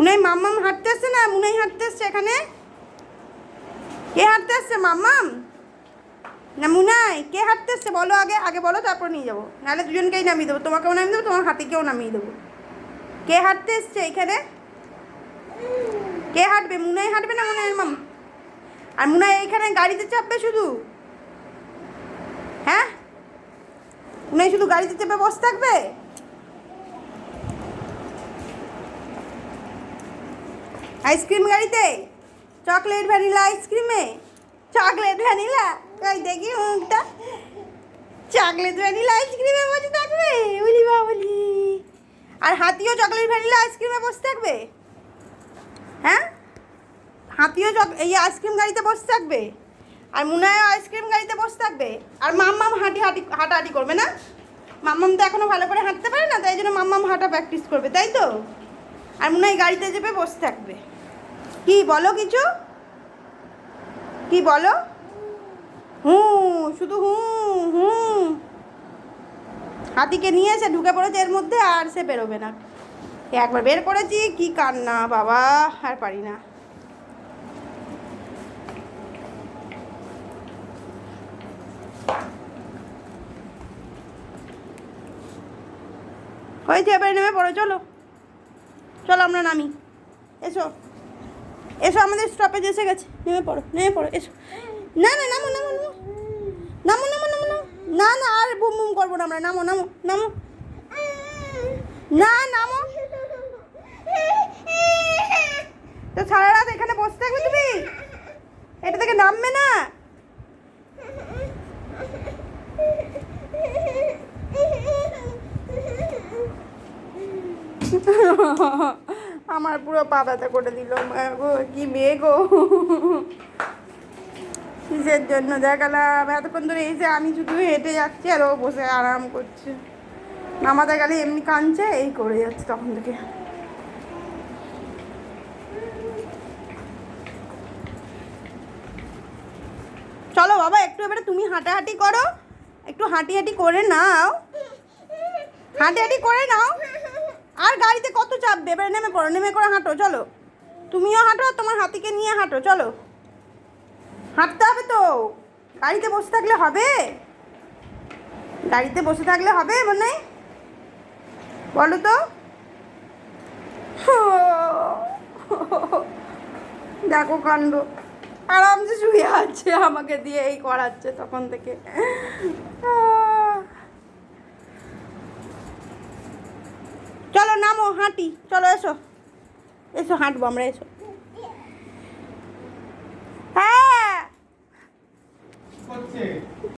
মুনাই মাম্মাম হাঁটতে আসছে না, মুনাই হাঁটতে আসছে এখানে। কে হাঁটতে আসছে মাম্মাম? না মুনাই, কে হাঁটতে আসছে বলো আগে আগে বলো, তারপর নিয়ে যাব। নাহলে দুজনকেই নামিয়ে দেবো। তোমাকেও নামিয়ে দেবো, তোমার হাতিকেও নামিয়ে দেবো। কে হাঁটতে এসছে এখানে? কে হাঁটবে? মুনাই হাঁটবে না মুনাই মাম আর মুনাই এইখানে গাড়িতে চাপবে শুধু? হ্যাঁ? মুনাই শুধু গাড়িতে চেপে বসে থাকবে? আইসক্রিম গাড়িতে? Chocolate vanilla আইসক্রিমে? Chocolate vanilla? ওই দেখি মুখটা। চকলেট ভ্যানিলা আইসক্রিমে বসে থাকবে? বলি বাবলি। আর হাতিও চকলেট ভ্যানিলা আইসক্রিমে বসে থাকবে? হ্যাঁ? হাতিও চক এই আইসক্রিম গাড়িতে বসে থাকবে? আর মুনায়ও আইসক্রিম গাড়িতে বসে থাকবে? আর মাম্মাম হাঁটি হাঁটি হাঁটাহাঁটি করবে না? মাম্মাম তো এখনও ভালো করে হাঁটতে পারে না, তাই জন্য মাম্মাম হাঁটা প্র্যাকটিস করবে, তাই তো? আর মনে হয় গাড়িতে চেপে বসে থাকবে। কি বলো কিছু? কি বলো? হুম, শুধু হুম হুম। হাতিকে নিয়ে এসে ঢুকে পড়েছে এর মধ্যে আর সে বেরোবে না। একবার বের করেছি, কি কান্না বাবা, আর পারি না। হয়েছে, এবারে নেমে পড়ো, চলো। চলো আমরা নামি। এসো। এসো, আমাদের স্টপেজ এসে গেছে। নেমে পড়ো নেমে পড়ো, এসো। না না, নামো নামো নামো। নামো নামো নামো নামো। না না, আর বুম বুম করব না আমরা। নামো নামো নামো। না, নামো। তো সারা রাত এখানে বসে থাকবে তুমি? এটা থেকে নামবে না? আমার পুরো পা ব্যথা করে দিল কি গো? কিসের জন্য দেখালাম? এতক্ষণ ধরে এসে আমি শুধু হেঁটে যাচ্ছি আর ও বসে আরাম করছে। নামাতে গেলে এমনি কাঁদছে, এই করে যাচ্ছে তখন থেকে। চলো বাবা, একটু এবারে তুমি হাঁটাহাঁটি করো। একটু হাঁটি হাঁটি করে নাও। হাঁটি হাঁটি করে নাও। আর গাড়িতে কত চাপবে এবারে নেমে পড়ো, নেমে করে হাঁটো, চলো। তুমিও হাঁটো আর তোমার হাতিকে নিয়ে হাঁটো, চলো। হাঁটতে হবে তো। গাড়িতে বসে থাকলে হবে। গাড়িতে বসে থাকলে হবে মনে? বলো তো। দেখো কাণ্ড। আরামসে শুয়ে আছে, আমাকে দিয়ে এই করাচ্ছে তখন থেকে আহ। চলো নামো হাঁটি চলো এসো। এসো হাঁটবো আমরা এসো।